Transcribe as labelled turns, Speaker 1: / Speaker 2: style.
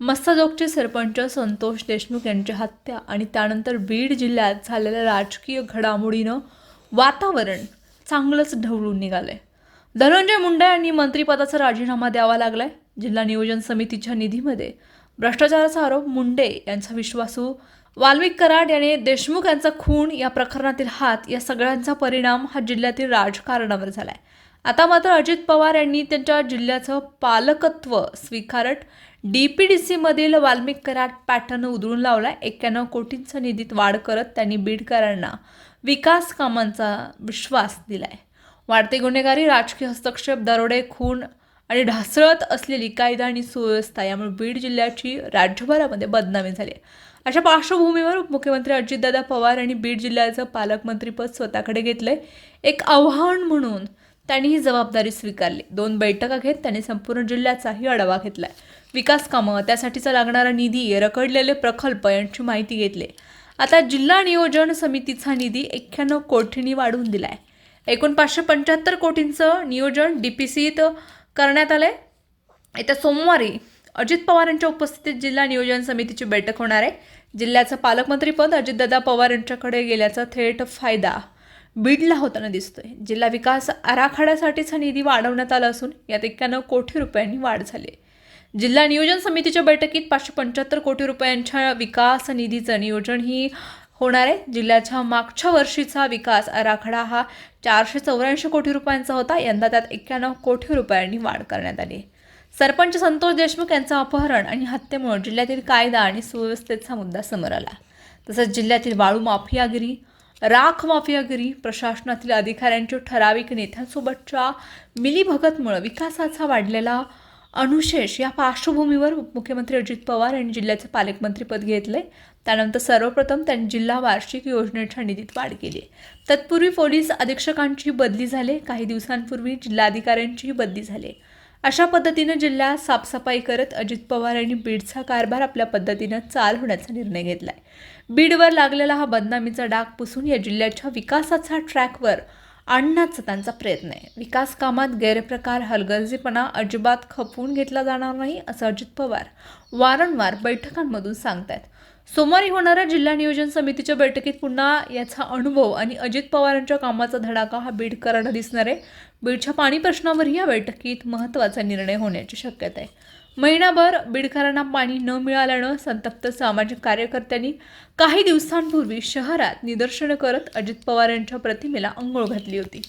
Speaker 1: मस्साजोगचे सरपंच संतोष देशमुख यांची हत्या आणि त्यानंतर बीड जिल्ह्यात झालेल्या राजकीय घडामोडीनं वातावरण चांगलंच ढवळून निघालंय. धनंजय मुंडे यांनी मंत्रिपदाचा राजीनामा द्यावा लागलाय. जिल्हा नियोजन समितीच्या निधीमध्ये भ्रष्टाचाराचा आरोप मुंडे यांचा विश्वासू. वाल्मिक कराड याने देशमुख यांचा खून या प्रकरणातील हात या सगळ्यांचा परिणाम हा जिल्ह्यातील राजकारणावर झाला आहे आता मात्र अजित पवार यांनी त्यांच्या जिल्ह्याचं पालकत्व स्वीकारत डीपीडीसी मधील वाल्मिक करार पॅटर्न उधळून लावला एक्क्याण्णव कोटींचा निधीत वाढ करत त्यांनी बीडकरांना विकास कामांचा विश्वास दिलाय. वाढते गुन्हेगारी राजकीय हस्तक्षेप दरोडे खून आणि ढासळत असलेली कायदा आणि सुव्यवस्था यामुळे बीड जिल्ह्याची राज्यभरामध्ये बदनामी झाली आहे. अशा पार्श्वभूमीवर उपमुख्यमंत्री अजितदादा पवार यांनी बीड जिल्ह्याचं पालकमंत्रीपद स्वतःकडे घेतलंय. एक आव्हान म्हणून त्यांनी ही जबाबदारी स्वीकारली. दोन बैठका घेत त्यांनी संपूर्ण जिल्ह्याचाही आढावा घेतला. विकास कामं त्यासाठीचा लागणारा निधी रखडलेले प्रकल्प यांची माहिती घेतली. आता जिल्हा नियोजन समितीचा निधी एक्क्याण्णव कोटींनी वाढवून दिला आहे एकूण पाचशे पंच्याहत्तर कोटींचं नियोजन डी पी सीत करण्यात आलं आहे येत्या सोमवारी अजित पवार यांच्या उपस्थितीत जिल्हा नियोजन समितीची बैठक होणार आहे. जिल्ह्याचं पालकमंत्रीपद अजितदादा पवार यांच्याकडे गेल्याचा थेट फायदा बीडला होताना दिसतोय जिल्हा विकास आराखड्यासाठीचा निधी वाढवण्यात आला असून यात एक्क्याण्णव कोटी रुपयांनी वाढ झाली आहे. जिल्हा नियोजन समितीच्या बैठकीत पाचशे पंच्याहत्तर कोटी रुपयांच्या विकास निधीचं नियोजन ही होणार आहे जिल्ह्याच्या मागच्या वर्षीचा विकास आराखडा हा चारशे चौऱ्याऐंशी कोटी रुपयांचा होता यंदा त्यात एक्क्याण्णव कोटी रुपयांनी वाढ करण्यात आली आहे. सरपंच संतोष देशमुख यांचं अपहरण आणि हत्येमुळे जिल्ह्यातील कायदा आणि सुव्यवस्थेचा मुद्दा समोर आला तसंच जिल्ह्यातील वाळू माफियागिरी राख माफियागिरी प्रशासनातील अधिकाऱ्यांच्या ठराविक नेत्यांसोबतच्या मिलीभगतमुळे विकासाचा वाढलेला अनुशेष या पार्श्वभूमीवर उपमुख्यमंत्री अजित पवार यांनी जिल्ह्याचे पालकमंत्रीपद घेतले. त्यानंतर सर्वप्रथम त्यांनी जिल्हा वार्षिक योजनेच्या निधीत वाढ केली. तत्पूर्वी पोलीस अधीक्षकांची बदली झाली. काही दिवसांपूर्वी जिल्हाधिकाऱ्यांचीही बदली झाली. अशा पद्धतीनं जिल्ह्यात साफसफाई करत अजित पवार यांनी बीडचा कारभार आपल्या पद्धतीनं चालवण्याचा निर्णय घेतलाय. बीडवर लागलेला हा बदनामीचा डाग पुसून या जिल्ह्याच्या विकासाचा ट्रॅकवर आणण्याचा त्यांचा प्रयत्न आहे. विकास कामात गैरप्रकार हलगर्जीपणा अजिबात खपवून घेतला जाणार नाही असं अजित पवार वारंवार बैठकांमधून सांगतायत. सोमवारी होणाऱ्या जिल्हा नियोजन समितीच्या बैठकीत पुन्हा याचा अनुभव आणि अजित पवारांच्या कामाचा धडाका हा बीडकरांना दिसणार आहे. बीडच्या पाणी प्रश्नावर या बैठकीत महत्त्वाचा निर्णय होण्याची शक्यता आहे. महिनाभर बीडकरांना पाणी न मिळाल्यानं संतप्त सामाजिक कार्यकर्त्यांनी काही दिवसांपूर्वी शहरात निदर्शनं करत अजित पवार यांच्या प्रतिमेला अंघोळ घातली होती.